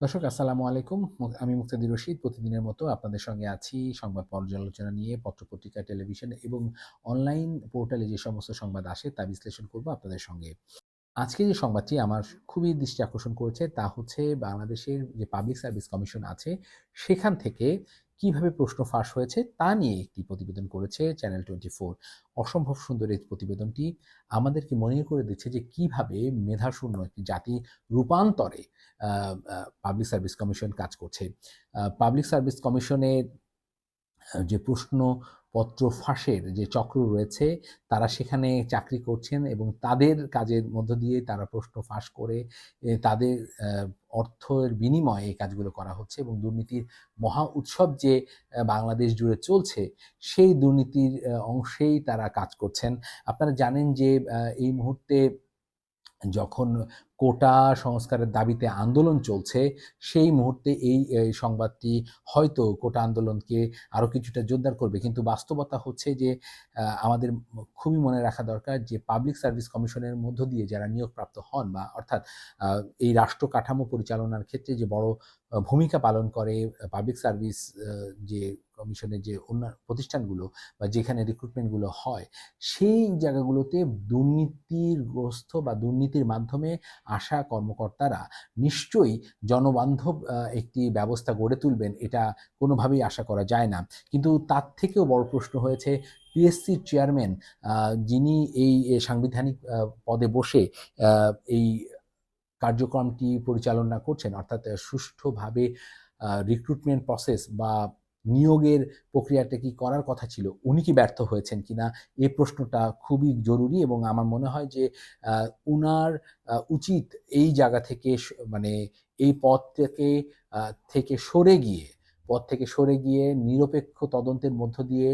দর্শক, আসসালামু আলাইকুম। আমি মুক্তাদি রশিদ। প্রতিদিনের মতো আপনাদের সঙ্গে আছি সংবাদ পর্যালোচনা নিয়ে, পত্রপত্রিকা, টেলিভিশন এবং অনলাইন পোর্টালে যে সমস্ত সংবাদ আসে তা বিশ্লেষণ করব আপনাদের সঙ্গে। আজকে যে সংবাদটি আমার খুবই দৃষ্টি আকর্ষণ করেছে তা হচ্ছে বাংলাদেশের যে পাবলিক সার্ভিস কমিশন আছে, সেখান থেকে কীভাবে প্রশ্ন ফাঁস হয়েছে তা নিয়ে একটি প্রতিবেদন করেছে চ্যানেল টোয়েন্টি ফোর অসম্ভব সুন্দর এই প্রতিবেদনটি আমাদেরকে মনে করে দিচ্ছে যে কীভাবে মেধাশূন্য একটি জাতি রূপান্তরে পাবলিক সার্ভিস কমিশন কাজ করছে। পাবলিক সার্ভিস কমিশনের যে যে প্রশ্নপত্র ফাঁসের যে চক্র রয়েছে, তারা সেখানে চাকরি করছেন এবং তাদের কাজের মধ্য দিয়ে তারা প্রশ্ন ফাঁস করে তাদের অর্থের বিনিময়ে এই কাজগুলো করা হচ্ছে এবং দুর্নীতির মহা উৎসব যে বাংলাদেশ জুড়ে চলছে, সেই দুর্নীতির অংশেই তারা কাজ করছেন। আপনারা জানেন যে এই মুহূর্তে যখন কোটা সংস্কারের দাবিতে আন্দোলন চলছে, সেই মুহূর্তে এই সংবাদটি হয়তো কোটা আন্দোলনকে আরও কিছুটা জোরদার করবে। কিন্তু বাস্তবতা হচ্ছে যে আমাদের খুবই মনে রাখা দরকার যে, পাবলিক সার্ভিস কমিশনের মধ্য দিয়ে যারা নিয়োগপ্রাপ্ত হন বা অর্থাৎ এই রাষ্ট্র কাঠামো পরিচালনার ক্ষেত্রে যে বড় ভূমিকা পালন করে পাবলিক সার্ভিস যে কমিশনের যে অন্য প্রতিষ্ঠানগুলো বা যেখানে রিক্রুটমেন্টগুলো হয়, সেই জায়গাগুলোতে দুর্নীতিগ্রস্ত বা দুর্নীতির মাধ্যমে আসা কর্মকর্তারা নিশ্চয়ই জনবান্ধব একটি ব্যবস্থা গড়ে তুলবেন, এটা কোনোভাবেই আশা করা যায় না। কিন্তু তার থেকেও বড় প্রশ্ন হয়েছে পিএসসির চেয়ারম্যান যিনি এই সাংবিধানিক পদে বসে এই কার্যক্রমটি পরিচালনা করছেন, অর্থাৎ সুষ্ঠুভাবে রিক্রুটমেন্ট প্রসেস বা নিয়োগের প্রক্রিয়াটা কি করার কথা ছিল? উনি কি ব্যর্থ হয়েছেন কিনা? এই প্রশ্নটা খুবই জরুরি এবং আমার মনে হয় যে উনার উচিত এই জায়গা থেকে মানে এই পদ থেকে থেকে সরে গিয়ে পদ থেকে সরে গিয়ে নিরপেক্ষ তদন্তের মধ্য দিয়ে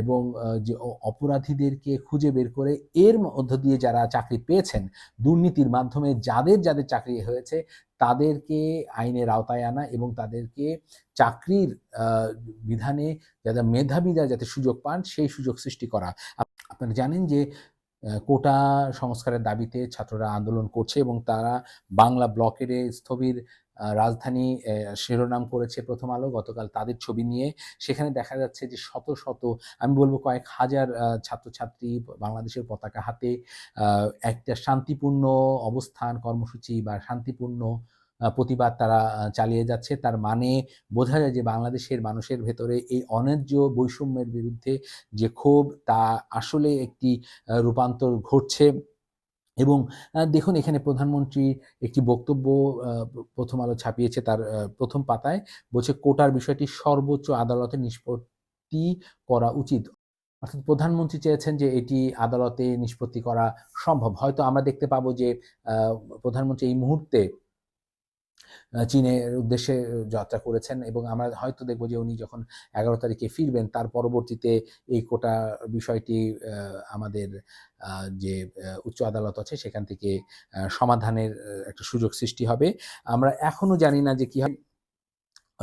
এবং যে অপরাধীদেরকে খুঁজে বের করে এর মধ্য দিয়ে যারা চাকরি পেয়েছেন, দুর্নীতির মাধ্যমে যাদের যাদের চাকরি হয়েছে, তাদেরকে আইনের আওতায় আনা এবং তাদেরকে চাকরির বিধানে যাদের মেধাবীরা যাতে সুযোগ পান, সেই সুযোগ সৃষ্টি করা। আপনারা জানেন যে কোটা সংস্কারের দাবিতে ছাত্ররা আন্দোলন করছে এবং তারা বাংলা ব্লকের স্থবির রাজধানী শিরোনাম করেছে প্রথম আলো, গতকাল তাদের ছবি নিয়ে। সেখানে দেখা যাচ্ছে যে শত শত, আমি বলব কয়েক হাজার ছাত্রছাত্রী বাংলাদেশের পতাকা হাতে একটা শান্তিপূর্ণ অবস্থান কর্মসূচি বা শান্তিপূর্ণ প্রতিবাদ তারা চালিয়ে যাচ্ছে। তার মানে বোঝা যায় যে বাংলাদেশের মানুষের ভেতরে এই অন্যায্য বৈষম্যের বিরুদ্ধে যে ক্ষোভ, তা আসলে একটি রূপান্তর ঘটছে। এবং দেখুন এখানে প্রধানমন্ত্রী একটি বক্তব্য প্রথম আলো ছাপিয়েছে তার প্রথম পাতায়, বলছে কোটার বিষয়টি সর্বোচ্চ আদালতে নিষ্পত্তি করা উচিত। অর্থাৎ প্রধানমন্ত্রী চেয়েছেন যে এটি আদালতে নিষ্পত্তি করা সম্ভব। হয়তো আমরা দেখতে পাবো যে প্রধানমন্ত্রী এই মুহূর্তে চীনের উদ্দেশ্যে যাত্রা করেছেন এবং আমরা হয়তো দেখব যে উনি যখন এগারো তারিখে ফিরবেন, তার পরবর্তীতে এই কোটা বিষয়টি আমাদের যে উচ্চ আদালত আছে সেখান থেকে সমাধানের একটা সুযোগ সৃষ্টি হবে। আমরা এখনও জানি না যে কি হবে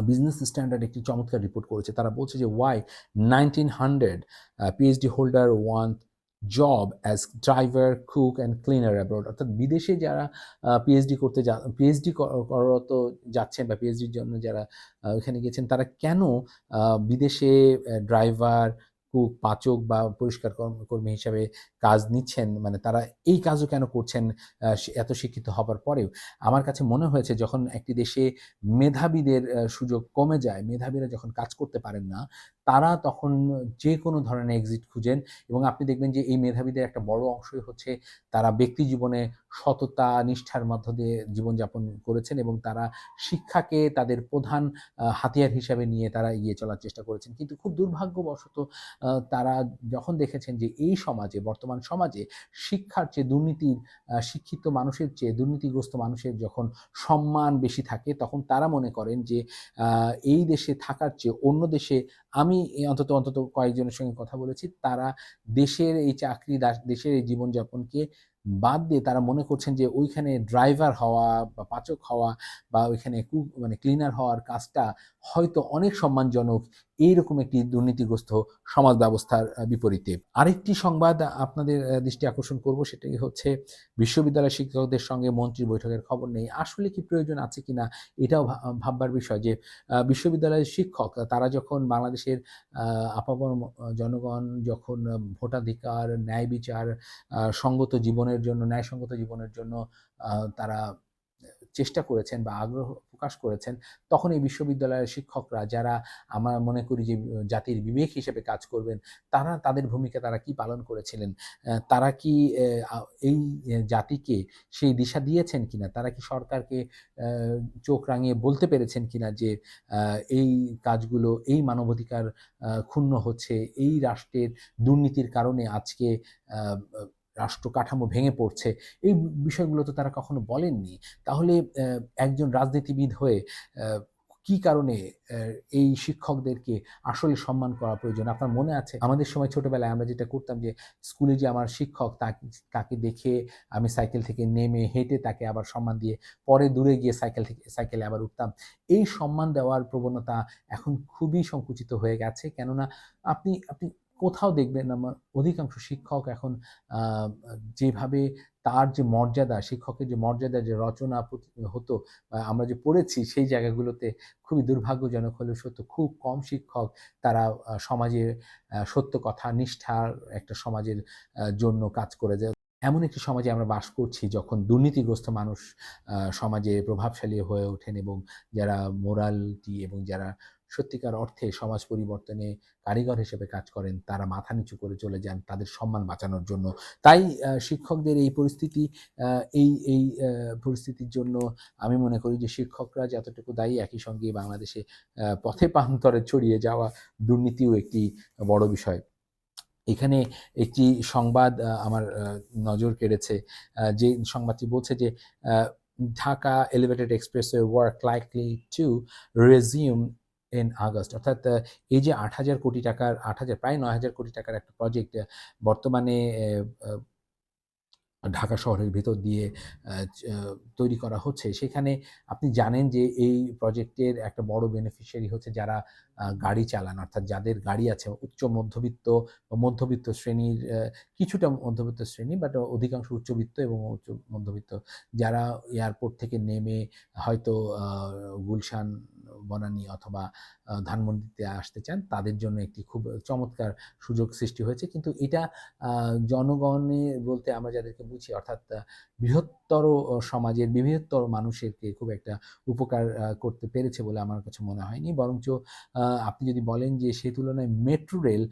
বিজনেস স্ট্যান্ডার্ড একটি চমৎকার রিপোর্ট করেছে। তারা বলছে যে why nineteen hundred PhD holder won job as driver cook and cleaner abroad অর্থাৎ বিদেশে যারা পিএইচডি করতে যা পিএইচডি করত যাচ্ছেন বা পিএইচডির জন্য যারা ওখানে গেছেন, তারা কেন বিদেশে ড্রাইভার কুক পাচক বা পরিষ্কার কর্ম- হিসাবে কাজ নিচ্ছেন মানে তারা এই কাজও কেন করছেন এত শিক্ষিত হবার পরেও? আমার কাছে মনে হয়েছে যখন একটি দেশে মেধাবীদের সুযোগ কমে যায়, মেধাবীরা যখন কাজ করতে পারেন না, তারা তখন যে কোনো ধরনের এক্সিট খুঁজেন এবং আপনি দেখবেন যে এই মেধাবীদের একটা বড় অংশই হচ্ছে তারা ব্যক্তি জীবনে সততা, নিষ্ঠার মধ্য দিয়ে জীবনযাপন করেছেন এবং তারা শিক্ষাকে তাদের প্রধান হাতিয়ার হিসাবে নিয়ে তারা এগিয়ে চলার চেষ্টা করেছেন। কিন্তু খুব দুর্ভাগ্যবশত তারা যখন দেখেছেন যে এই সমাজে, বর্তমান সমাজে শিক্ষার চেয়ে দুর্নীতির শিক্ষিত মানুষের চেয়ে দুর্নীতিগ্রস্ত মানুষের যখন সম্মান বেশি থাকে, তখন তারা মনে করেন যে এই দেশে থাকার চেয়ে অন্য দেশে আমি অন্তত অন্তত কয়েকজনের সঙ্গে কথা বলেছি, তারা দেশের এই চাকরি, দেশের এই জীবনযাপনকে বাদ দিয়ে তারা মনে করছেন যে ওইখানে ড্রাইভার হওয়া বা পাচক হওয়া বা ওইখানে মানে ক্লিনার হওয়ার কাজটা হয়তো অনেক সম্মানজনক এইরকম একটি দুর্নীতিগ্রস্ত সমাজ ব্যবস্থার বিপরীতে। আরেকটি সংবাদ আপনাদের দৃষ্টি আকর্ষণ করব সেটাই হচ্ছে বিশ্ববিদ্যালয় শিক্ষকদের সঙ্গে মন্ত্রীর বৈঠকের খবর নেই। আসলে কি প্রয়োজন আছে কিনা এটাও ভাববার বিষয় যে বিশ্ববিদ্যালয়ের শিক্ষক, তারা যখন বাংলাদেশের আপামর জনগণ যখন ভোটাধিকার, ন্যায় বিচার সঙ্গত জীবনের জন্য, ন্যায়সঙ্গত জীবনের জন্য তারা চেষ্টা করেছেন বা আগ্রহ প্রকাশ করেছেন, তখন এই বিশ্ববিদ্যালয়ের শিক্ষকরা যারা আমার মনে করি যে জাতির বিবেক হিসেবে কাজ করবেন, তারা তাদের ভূমিকা তারা কি পালন করেছিলেন? তারা কি এই জাতিকে সেই দিশা দিয়েছেন কিনা? তারা কি সরকারকে চোখ রাঙিয়ে বলতে পেরেছেন কিনা যে এই কাজগুলো, এই মানবাধিকার ক্ষুণ্ণ হচ্ছে, এই রাষ্ট্রের দুর্নীতির কারণে আজকে রাষ্ট্র কাঠামো ভেঙে পড়ছে, এই বিষয়গুলো তো তারা কখনো বলেননি। তাহলে একজন রাজনীতিবিদ হয়ে কি কারণে এই শিক্ষকদেরকে আসলে সম্মান করা প্রয়োজন? আপনার মনে আছে? আমাদের সময় ছোটবেলায় আমরা যেটা করতাম যে, স্কুলে যে আমার শিক্ষক তাকে তাকে দেখে আমি সাইকেল থেকে নেমে হেঁটে তাকে আবার সম্মান দিয়ে পরে দূরে গিয়ে সাইকেল থেকে, সাইকেলে আবার উঠতাম। এই সম্মান দেওয়ার প্রবণতা এখন খুবই সংকুচিত হয়ে গেছে। কেননা, আপনি আপনি কোথাও দেখবেন আমার অধিকাংশ শিক্ষক এখন যেভাবে তার যে মর্যাদা, শিক্ষকের যে মর্যাদা, যে রচনা হতো আমরা যে পড়েছি সেই জায়গাগুলোতে খুবই দুর্ভাগ্যজনক হলেও সত্য, খুব কম শিক্ষক তারা সমাজে সত্য কথা, নিষ্ঠার একটা সমাজের জন্য কাজ করে যায়। এমন একটি সমাজে আমরা বাস করছি যখন দুর্নীতিগ্রস্ত মানুষ সমাজে প্রভাবশালী হয়ে ওঠেন এবং যারা মোরালিটি এবং যারা সত্যিকার অর্থে সমাজ পরিবর্তনে কারিগর হিসেবে কাজ করেন, তারা মাথা নিচু করে চলে যান তাদের সম্মান বাঁচানোর জন্য। তাই শিক্ষকদের এই পরিস্থিতি এই এই পরিস্থিতির জন্য আমি মনে করি যে শিক্ষকরা যতটুকু দায়ী একই সঙ্গে বাংলাদেশে পথে পান্তরে ছড়িয়ে যাওয়া দুর্নীতিও একটি বড় বিষয়। এখানে একটি সংবাদ আমার নজর কেড়েছে যে সংবাদটি বলছে যে Dhaka elevated expressway work likely to resume in August অর্থাৎ এই যে আট হাজার কোটি টাকার, আট হাজার, প্রায় নয় হাজার কোটি টাকার একটা প্রজেক্ট বর্তমানে ঢাকা শহরের ভেতর দিয়ে তৈরি করা হচ্ছে। সেখানে আপনি জানেন যে এই প্রজেক্টের একটা বড় বেনিফিশিয়ারি হচ্ছে যারা গাড়ি চালান, অর্থাৎ যাদের গাড়ি আছে, উচ্চ মধ্যবিত্ত বা মধ্যবিত্ত শ্রেণির কিছুটা মধ্যবিত্ত শ্রেণি বাট অধিকাংশ উচ্চবিত্ত এবং উচ্চ মধ্যবিত্ত, যারা এয়ারপোর্ট থেকে নেমে হয়তো গুলশান বনানী অথবা ধানমন্ডিতে আসতে চান, তাদের জন্য একটি খুব চমৎকার সুযোগ সৃষ্টি হয়েছে। কিন্তু এটা জনগণে বলতে আমরা যাদেরকে বুঝি, অর্থাৎ বৃহত্তর সমাজের বৃহত্তর মানুষেরকে খুব একটা উপকার করতে পেরেছে বলে আমার কাছে মনে হয়নি। বরঞ্চ আপনি যদি বলেন যে সে তুলনায় মেট্রো রেল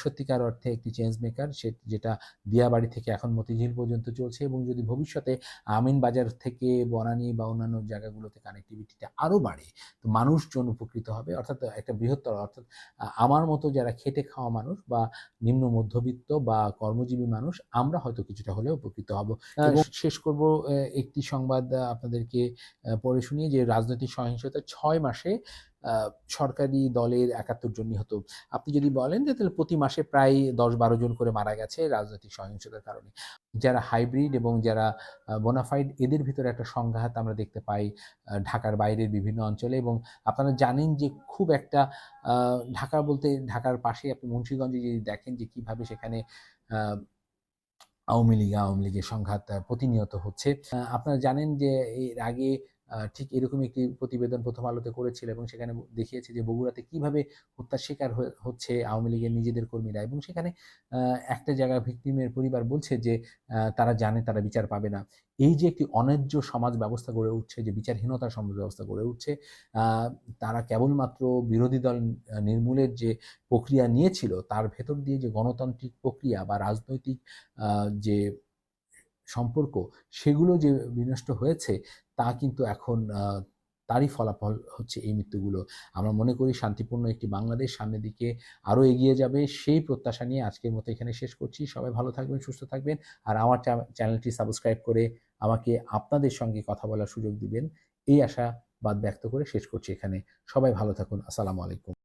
সত্যিকার অর্থে একটি চেঞ্জ মেকার, সে, যেটা দিয়াবাড়ি থেকে এখন মতিঝিল পর্যন্ত চলছে এবং যদি ভবিষ্যতে আমিন বাজার থেকে বনানী বা অন্যান্য জায়গাগুলোতে কানেক্টিভিটিটা আরও বাড়ে, তো মানুষজন উপকৃত হবে অর্থাৎ একটা বৃহত্তর অর্থাৎ আমার মতো যারা খেটে খাওয়া মানুষ বা নিম্ন মধ্যবিত্ত বা কর্মজীবী মানুষ আমরা হয়তো কিছুটা হলেও উপকৃত হব। এবং শেষ করব একটি সংবাদ আপনাদেরকে পড়ে শুনিয়ে যে রাজনৈতিক সহিংসতা ছয় মাসে সরকারি দলের একাত্তর জন নিহত। আপনি যদি বলেন যে তাহলে প্রতি মাসে প্রায় দশ বারো জন করে মারা গেছে রাজনৈতিক সহিংসতার কারণে। যারা হাইব্রিড এবং যারা বোনাফাইড, এদের ভিতরে একটা সংঘাত আমরা দেখতে পাই ঢাকার বাইরের বিভিন্ন অঞ্চলে। এবং আপনারা জানেন যে খুব একটা ঢাকা বলতে ঢাকার পাশে আপনি মুন্সীগঞ্জে যদি দেখেন যে কীভাবে সেখানে আওয়ামী লীগ, আওয়ামী লীগের সংঘাত প্রতিনিয়ত হচ্ছে। আপনারা জানেন যে এর আগে ঠিক এরকম একটি প্রতিবেদন প্রথম আলোতে করেছিল এবং সেখানে দেখিয়েছে যে বগুড়াতে কীভাবে হত্যার শিকার হচ্ছে আওয়ামী লীগের নিজেদের কর্মীরা এবং সেখানে একটা জায়গায় ভিক্টিমের পরিবার বলছে যে তারা জানে তারা বিচার পাবে না। এই যে একটি অন্যায্য সমাজ ব্যবস্থা গড়ে উঠছে, যে বিচারহীনতার সমাজ ব্যবস্থা গড়ে উঠছে তারা কেবলমাত্র বিরোধী দল নির্মূলের যে প্রক্রিয়া নিয়েছিল, তার ভেতর দিয়ে যে গণতান্ত্রিক প্রক্রিয়া বা রাজনৈতিক যে সম্পর্ক, সেগুলো যে বিনষ্ট হয়েছে তা কিন্তু এখন তারই ফলাফল হচ্ছে এই মৃত্যুগুলো। আমরা মনে করি শান্তিপূর্ণ একটি বাংলাদেশ সামনের দিকে আরও এগিয়ে যাবে, সেই প্রত্যাশা নিয়ে আজকের মতো এখানে শেষ করছি। সবাই ভালো থাকবেন, সুস্থ থাকবেন আর আমার চ্যানেলটি সাবস্ক্রাইব করে আমাকে আপনাদের সঙ্গে কথা বলার সুযোগ দিবেন। এই আশা বাদ ব্যক্ত করে শেষ করছি এখানে। সবাই ভালো থাকুন। আসসালামু আলাইকুম।